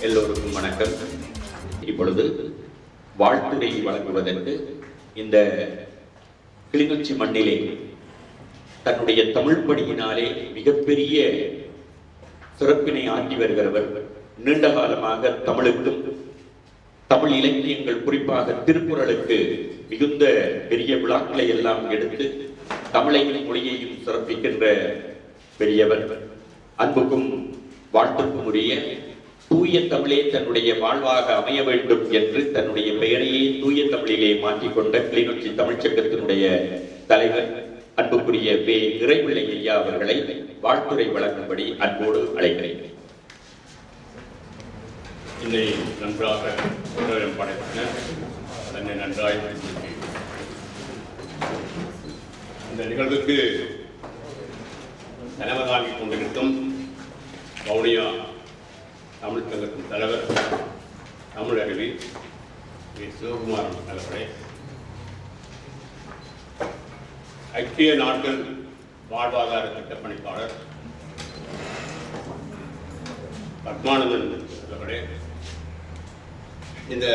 எல்லோருக்கும் வணக்கம். இப்பொழுது வாழ்த்துரை வழங்குவதற்கு இந்த கிளிநொச்சி மண்ணிலே தன்னுடைய தமிழ் பணியினாலே மிகப்பெரிய சிறப்பினை ஆற்றி வருகிறவர் நீண்ட காலமாக தமிழுக்கும் தமிழ் இலக்கியங்கள் குறிப்பாக திருக்குறளுக்கு மிகுந்த பெரிய விழாக்களை எல்லாம் எடுத்து தமிழையும் மொழியையும் சிறப்பிக்கின்ற பெரியவர். அன்புக்கும் வாழ்த்துக்கும் உரிய தூய தமிழே தன்னுடைய வாழ்வாக அமைய வேண்டும் என்று தன்னுடைய பெயரையே தூய தமிழிலே மாற்றிக்கொண்ட கிளிநொச்சி தமிழ்ச்சங்கத்தினுடைய தலைவர் அன்புக்குரிய வே இறைபிள்ளை ஐயா அவர்களை வாழ்த்துரை வழங்கும்படி அன்போடு அழைக்கிறேன். என்னை நன்றாக உணரம் படைத்தன தன்னை நன்றாய் வைத்திருக்கிறேன் இந்த நிகழ்வுக்கு தலைவராகிக் கொண்டிருக்கும் வவுனியா தமிழ் சங்கத்தின் தலைவர் தமிழருவி வி. சிவகுமாரன் தலைவரே ஐக்கிய நாட்கள் வாழ்வாதார திட்டப்பணிப்பாளர் பத்மானந்தன் தலைவரே இந்த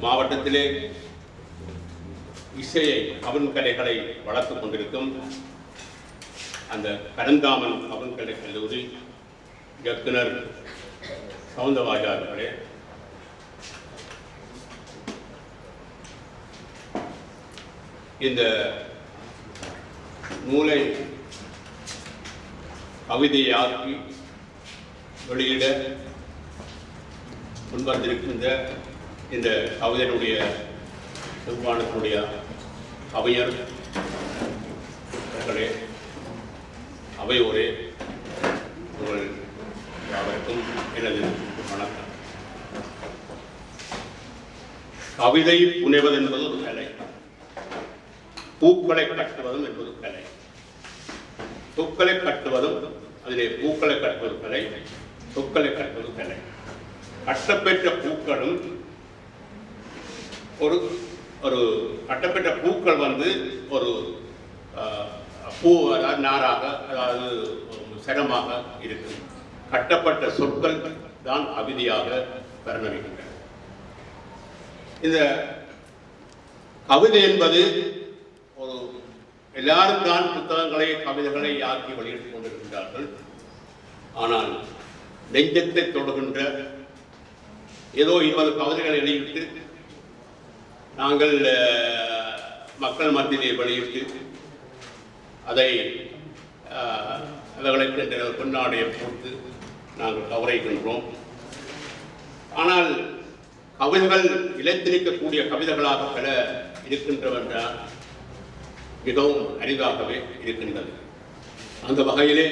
மாவட்டத்திலே இசையை அவன் கலைகளை வளர்த்துக் கொண்டிருக்கும் அந்த கடந்தாமன் அவன் கலை கல்லூரி இயக்குனர் சவுந்தரராஜா அவர்களே இந்த நூலை கவிதையாக்கி வெளியிட முன்வந்திருக்கின்ற இந்த கவிதனுடைய செவ்வானத்தினுடைய அவையர் மக்களே அவையோரே உங்கள் யாவருக்கும் எனது வணக்கம். கவிதை புனைவது என்பது ஒரு கலை. பூக்களை கட்டுவதும் என்பது கலை. பூக்களை கட்டுவதும் அதிலே பூக்களை கட்டுவது கலை. பூக்களை கட்டுவது கலை. கட்டப்பெற்ற பூக்களும் ஒரு ஒரு கட்டப்பட்ட பூக்கள் வந்து ஒரு பூ அதாவது நாராக அதாவது சரமாக இருக்கும் கட்டப்பட்ட சொற்கள் தான் அவிதியாக பரிணமிக்கின்றன இந்த கவிதை என்பது ஒரு எல்லாரும் தான் புத்தகங்களை கவிதைகளை ஆக்கி வெளியிட்டுக் கொண்டிருக்கின்றார்கள். ஆனால் நெஞ்சத்தை தொடுகின்ற ஏதோ இருபது கவிதைகளை வெளியிட்டு நாங்கள் மக்கள் மத்தியிலே வலியுறுத்தி அதை அஹ், அவர்களுக்கு பொன்னாடையை போட்டு நாங்கள் கவரைக்கின்றோம். ஆனால் கவிதைகள் இழைத்திருக்கக்கூடிய கவிதைகளாக பல இருக்கின்றவென்றால் மிகவும் அரிதாகவே இருக்கின்றது. அந்த வகையிலே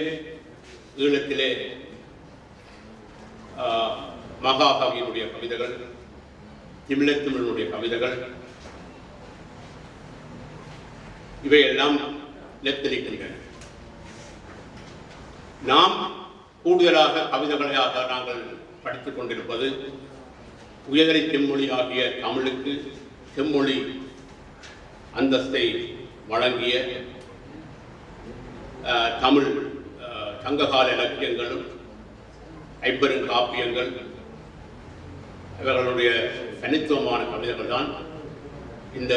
ஈழத்திலே மகாகவியினுடைய கவிதைகள் திமிழத்திமிழனுடைய கவிதைகள். இவையெல்லாம் நிலைத்திருக்கின்றன நாம் கூடுதலாக கவிதைகளாக நாங்கள் படித்துக் கொண்டிருப்பது உயர்நிலை செம்மொழி ஆகிய தமிழுக்கு செம்மொழி அந்தஸ்தை வழங்கிய தமிழ் சங்ககால இலக்கியங்களும் ஐம்பெருங்காப்பியங்கள் இவர்களுடைய தனித்துவமான கவிதைகள் தான் இந்த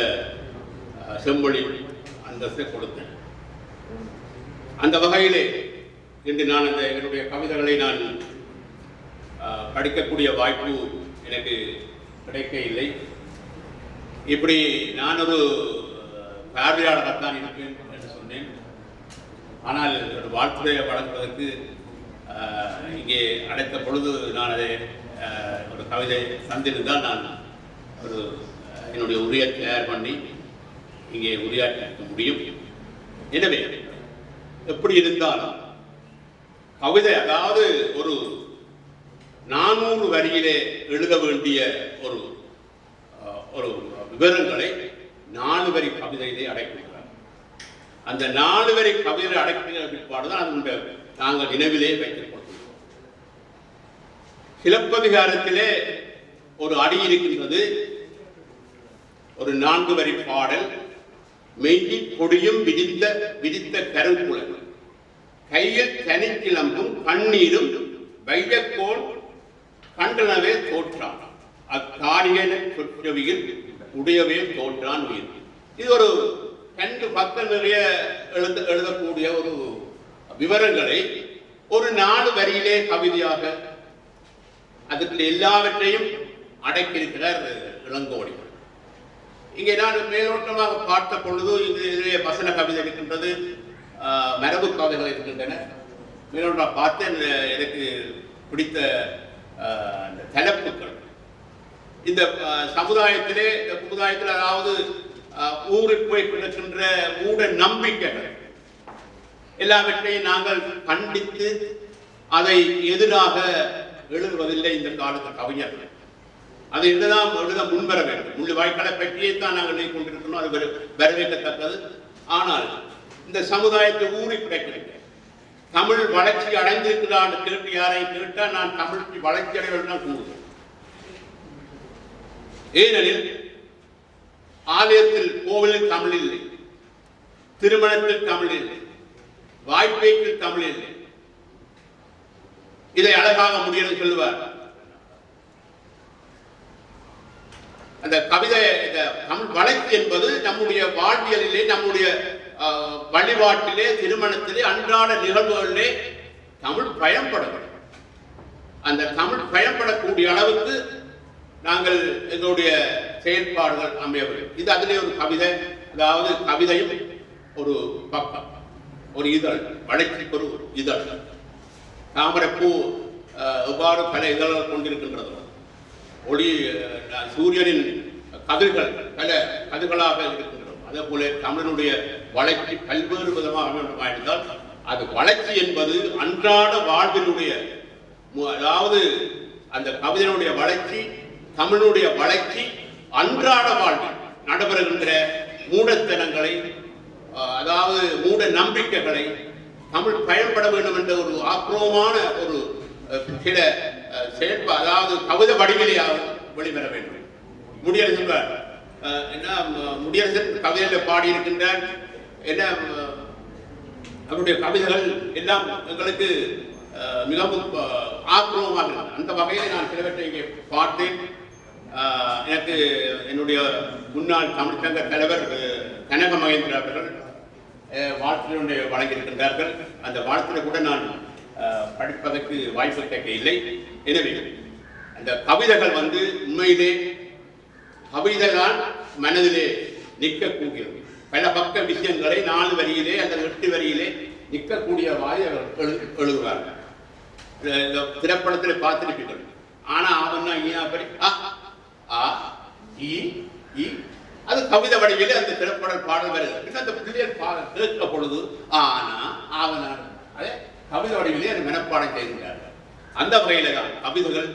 செம்மொழி அந்தஸ்தை கொடுத்தேன். அந்த வகையிலே இன்று நான் அந்த என்னுடைய கவிதைகளை நான் படிக்கக்கூடிய வாய்ப்பு எனக்கு கிடைக்க இல்லை இப்படி நான் ஒரு பார்வையாளராகத்தான் இருப்பேன் என்று சொன்னேன். ஆனால் ஒரு வாழ்த்துறையை வழங்குவதற்கு இங்கே அடைத்த பொழுது நான் அதை ஒரு கவிதை தான் நான் ஒரு என்னுடைய உரையை தயார் பண்ணி இங்கே உரையாற்றிருக்க முடியும். எனவே எப்படி இருந்தாலும் கவிதை அதாவது ஒரு நானூறு வரியிலே எழுத வேண்டிய ஒரு ஒரு விவரங்களை நாலு வரி கவிதையிலே அடைக்கிறார். அந்த நாலு வரி கவிதை அடைக்கிற பிற்பாடு தான் அதனுடைய நாங்கள் நினைவிலே வைக்கிறோம் சிலப்பதிகாரத்திலே ஒரு அடி இருக்கின்றது. ஒரு நான்கு வரி பாடல். மெய்தி கொடியும் விதித்த விதித்த கருங்குளம் கையில் தனிக்கிளம்பும் கண்ணீரும் வையக்கோள் கண்டனவே தோற்றான். அக்காரியன சொற்றவியில் உடையவே தோற்றான் உயிர். இது ஒரு ரெண்டு பக்கம் நிறைய எழுத எழுதக்கூடிய ஒரு விவரங்களை ஒரு நாலு வரியிலே கவிதையாக அதுக்குள்ள எல்லாவற்றையும் அடக்கியிருக்கிறார் இளங்கோடி. இங்கே நான் மேலோட்டமாக பார்த்த பொழுது இதிலே வசன கவிதை இருக்கின்றது மரபு கவிதைகள் இருக்கின்றன. மேலோட்டம் பார்த்தேன் எனக்கு பிடித்த அந்த தலைப்புகள். இந்த சமுதாயத்திலே இந்த சமுதாயத்தில் அதாவது ஊருக்கு போய் கிடக்கின்ற மூட நம்பிக்கைகள் எல்லாவற்றையும் நாங்கள் கண்டித்து அதை எதிராக எழுதுவதில்லை இந்த காலத்து கவிஞர்கள். அது இதுதான் எழுத முன்வர வேண்டும். முள்ளு வாய்க்காலை பற்றியே தான் நாங்கள் எழுதி கொண்டிருக்கிறோம். அது வர- வரவேற்கத்தக்கது. ஆனால் இந்த சமுதாயத்தை ஊறி கிடைக்கிறது தமிழ் வளர்ச்சி அடைந்திருக்கிறான்னு கேட்டு யாரையும் கேட்டால் நான் தமிழுக்கு வளர்ச்சி அடைவது கூறுவேன். ஏனெனில் ஆலயத்தில் கோவிலில் தமிழ் இல்லை. திருமணத்தில் தமிழ் இல்லை. வாய்ப்பேக்கில் தமிழ் இல்லை. இதை அழகாக முடியும் சொல்லுவார். அந்த கவிதை இந்த தமிழ் வழக்கு என்பது நம்முடைய வாழ்வியலிலே நம்முடைய ஆஹ், வழிபாட்டிலே திருமணத்திலே அன்றாட நிகழ்வுகளிலே தமிழ் பயன்பட அந்த தமிழ் பயன்படக்கூடிய அளவுக்கு நாங்கள் எங்களுடைய செயல்பாடுகள் அமையவில்லை. இது அதிலே ஒரு கவிதை அதாவது கவிதையும் ஒரு பக்கம் ஒரு இதழ் வழக்கிற்கு ஒரு இதழ். தாமரைப்பூ எவ்வாறு பல இதழ்கள் கொண்டிருக்கின்றதோ ஒளி சூரியனின் கதிர்கள் பல கதிர்களாக இருக்கின்றோம் அதே போல தமிழனுடைய வளர்ச்சி பல்வேறு விதமாக அமையணுமா இருந்தால் அது வளர்ச்சி என்பது அன்றாட வாழ்வினுடைய மு- அதாவது அந்த கவிதனுடைய வளர்ச்சி தமிழனுடைய வளர்ச்சி அன்றாட வாழ்வில் நடைபெறுகின்ற மூடத்தனங்களை அதாவது மூட நம்பிக்கைகளை தமிழ் பயன்பட வேண்டும் என்ற ஒரு ஆக்ரோமான ஒரு சில செயல்பா அதாவது கவிதை வடிவிலேயாவது வெளிவர வேண்டும். முடியரசு என்ன முடியரசன் கவிதையில பாடியிருக்கின்றார். என்ன அவருடைய கவிதைகள் எல்லாம் எங்களுக்கு மிகவும் ஆக்கிரமமாக அந்த வகையில் நான் சிலவற்றை இங்கே பார்த்தேன். எனக்கு என்னுடைய முன்னாள் தமிழ்ச்சங்க தலைவர் கனக மகேந்திர அவர்கள் வாழ்த்தினுடைய வழங்கியிருக்கின்றார்கள் அந்த வாழ்த்தில கூட நான் படிப்பதற்கு வாய்ப்பு கேட்க இல்லை. எனவே அந்த கவிதைகள் வந்து உண்மையிலே கவிதைகள் மனதிலே நிற்கக்கூடியது பல பக்க விஷயங்களை நாலு வரியிலே அந்த எட்டு வரியிலே நிற்கக்கூடிய வாய் அவர் எழுதுவார்கள் இந்த- இந்த திரைப்படத்தில் பார்த்திருப்பீர்கள். ஆனால் அவன் ஈனா படி அ ஆ இ இ அது கவிதை வடிவிலே அந்த திரைப்பட பாடல் வருகிறது அந்த பிள்ளையர் பா கேட்க பொழுது ஆனா ஆவனா அதே கவிதை வடிவிலே அந்த மனப்பாடம் செய்கிறார்கள் அந்த வகையில தான் கவிதைகள்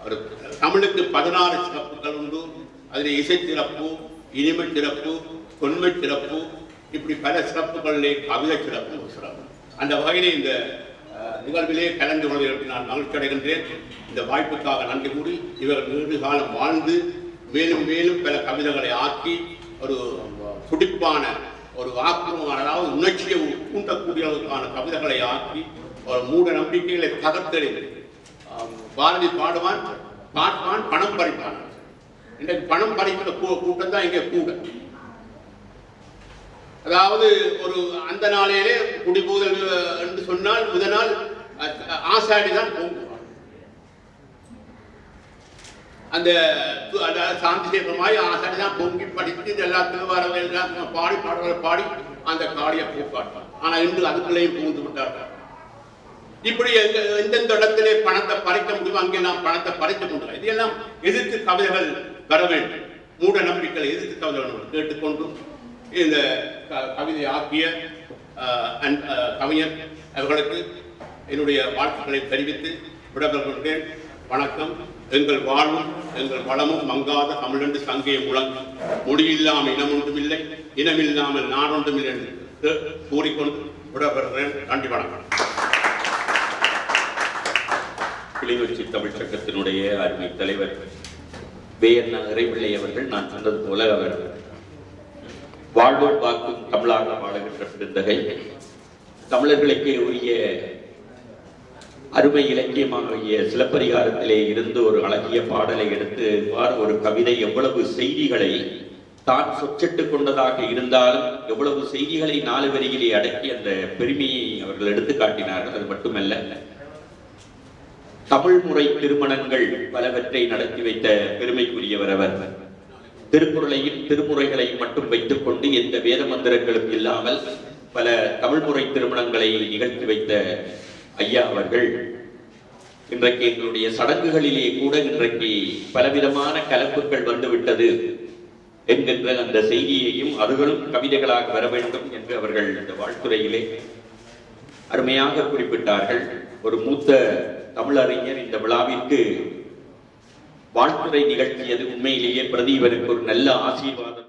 ஒரு தமிழுக்கு பதினாறு சிறப்புகள் உண்டு. அதில் இசை சிறப்பு இனிமை சிறப்பு தொன்மை சிறப்பு இப்படி பல சிறப்புகளிலே கவிதை சிறப்பு ஒரு சிறப்பு. அந்த வகையிலே இந்த நிகழ்விலே கலந்து கொள்வதற்கு நான் மகிழ்ச்சி அடைகின்றேன் இந்த வாய்ப்புக்காக நன்றி கூறி இவர்கள் நீண்ட காலம் வாழ்ந்து மேலும் மேலும் பல கவிதைகளை ஆக்கி ஒரு துடிப்பான ஒரு ஆக்கிரமான அதாவது உணர்ச்சியை கூட்டக்கூடியவர்களுக்கான கவிதைகளை ஆக்கி ஒரு மூட நம்பிக்கைகளை தகர்த்தெறிந்து பாரதி பாடுவான் பார்ப்பான் பணம் பறிப்பான். இன்றைக்கு பணம் பறிக்கிற கூ- கூட்டம் தான் இங்கே கூட. அதாவது ஒரு அந்த நாளையிலே குடிபோதல் என்று சொன்னால் முதல் நாள் ஆசாடி தான் அந்த து- அந்த பொங்கி படித்து இது எல்லா பாடி பாடல்களை பாடி அந்த காடியை பூக்காட்டார் ஆனால் இன்று அதுக்குள்ளேயும் புகுந்து விட்டார்கள். இப்படி எந்தெந்த இடத்திலே பணத்தை பறிக்க முடியுமோ அங்கே நாம் பணத்தை பறிக்க முடியும் இதெல்லாம் எதிர்த்து கவிதைகள் வர வேண்டும். மூட நம்பிக்கைகளை எதிர்த்து கவிதைகள் கேட்டுக்கொண்டு இந்த க- கவிதை ஆக்கிய அன்- கவிஞர் அவர்களுக்கு என்னுடைய வாழ்த்துக்களை தெரிவித்து விடப்படுகின்றேன் வணக்கம். எங்கள் வாழ்வும் எங்கள் வளமும் மங்காத தமிழென்று சங்கே முழங்கும் மொழியில்லாமல் இனம் ஒன்றுமில்லை இனமில்லாமல் நாடொன்றுமில்லை என்று கூறிக்கொண்டு விடைபெறுகிறேன். நன்றி வணக்கம். கிளிநொச்சி தமிழ்ச் சங்கத்தினுடைய அருமை தலைவர் வேயண்ணா இறைவில்லை அவர்கள் நான் சொன்னது போல அவர் வாழ்வோர் வாக்கும் தமிழாக வாழுகின்ற பிறந்தகை தமிழர்களுக்கே உரிய அருமை இலக்கியமாகிய சிலப்பரிகாரத்திலே இருந்து ஒரு அழகிய பாடலை எடுத்து இவ்வாறு ஒரு கவிதை எவ்வளவு செய்திகளை தான் சொச்சிட்டு கொண்டதாக இருந்தாலும் எவ்வளவு செய்திகளை நாலு வரியிலே அடக்கி அந்த பெருமையை அவர்கள் எடுத்து காட்டினார்கள் அது மட்டுமல்ல. தமிழ் முறை திருமணங்கள் பலவற்றை நடத்தி வைத்த பெருமைக்குரியவர் அவர். திருக்குறளையும் திருமுறைகளையும் மட்டும் வைத்துக் கொண்டு எந்த வேத மந்திரங்களும் இல்லாமல் பல தமிழ் முறை திருமணங்களை நிகழ்த்தி வைத்த ஐயா அவர்கள் இன்றைக்கு எங்களுடைய சடங்குகளிலே கூட இன்றைக்கு பலவிதமான கலப்புகள் வந்துவிட்டது என்கின்ற அந்த செய்தியையும் அதுகளும் கவிதைகளாக வர வேண்டும் என்று அவர்கள் இந்த வாழ்த்துறையிலே அருமையாக குறிப்பிட்டார்கள். ஒரு மூத்த தமிழறிஞர் இந்த விழாவிற்கு வாழ்த்துறை நிகழ்த்தியது உண்மையிலேயே பிரதீபனுக்கு ஒரு நல்ல ஆசீர்வாதம்